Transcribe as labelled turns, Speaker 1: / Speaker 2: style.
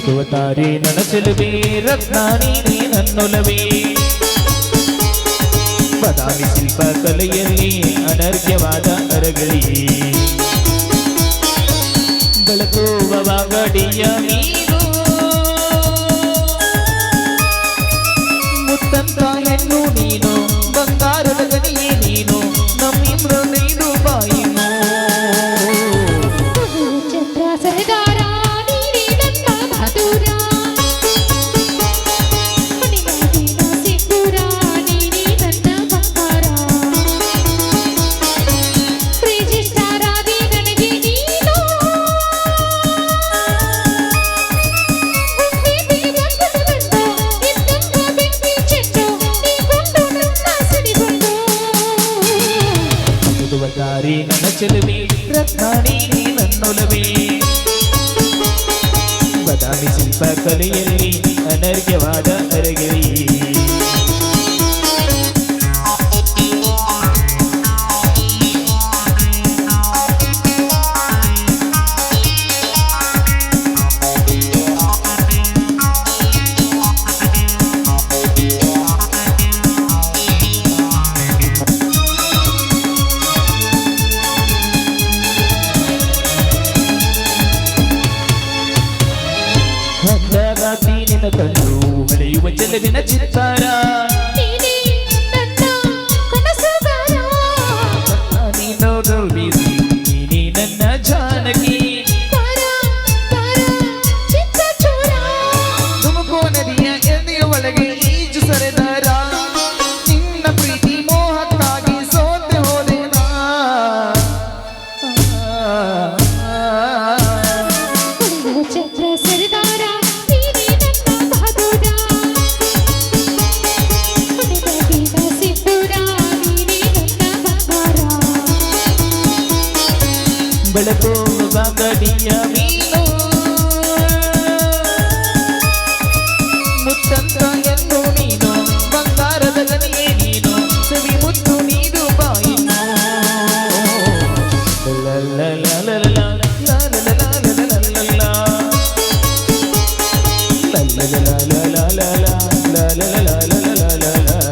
Speaker 1: వెలుగువ ನನ నన చెలువే రత్నాని ಬದಾಮಿ ಶಿಲ್ಪ ಕಲೆಯಲ್ಲಿ ಅನರ್ಘ್ಯವಾದ ಅರಗಳಿ. ಬೆಳಗುವ ನೀನು ಮುತ್ತಂತ ಹೆಣ್ಣು ನೀನು, ಬಂಗಾರದ ಗಡಿಯೇ ನೀನು.
Speaker 2: దారి నన్న చెలివి ನೀ
Speaker 1: నన్నొలవి ಬದಾಮಿ ಶಿಲ್ಪ ಕಲೆಯಲ್ಲಿ ಅನರ್ಘ್ಯವಾದ ಅರಗಿರಿ ಹಂದರಾತಿ ನಿನ್ನ ಕಣ್ಣು ಹೊಳೆಯುವ ಚೆಲುವಿನ ಚಿತ್ತಾರ. ಬೆಳಕು ಬಾಗಡಿಯ ಮೀನು ಮುತ್ತಂತ ಎಂದು ನೀನು ಬಂಗಾರದ ಗನಿಯೇ ನೀನು ಸವಿ ಮುತ್ತು ನೀನು ಬಾಯಿನು la la la la la la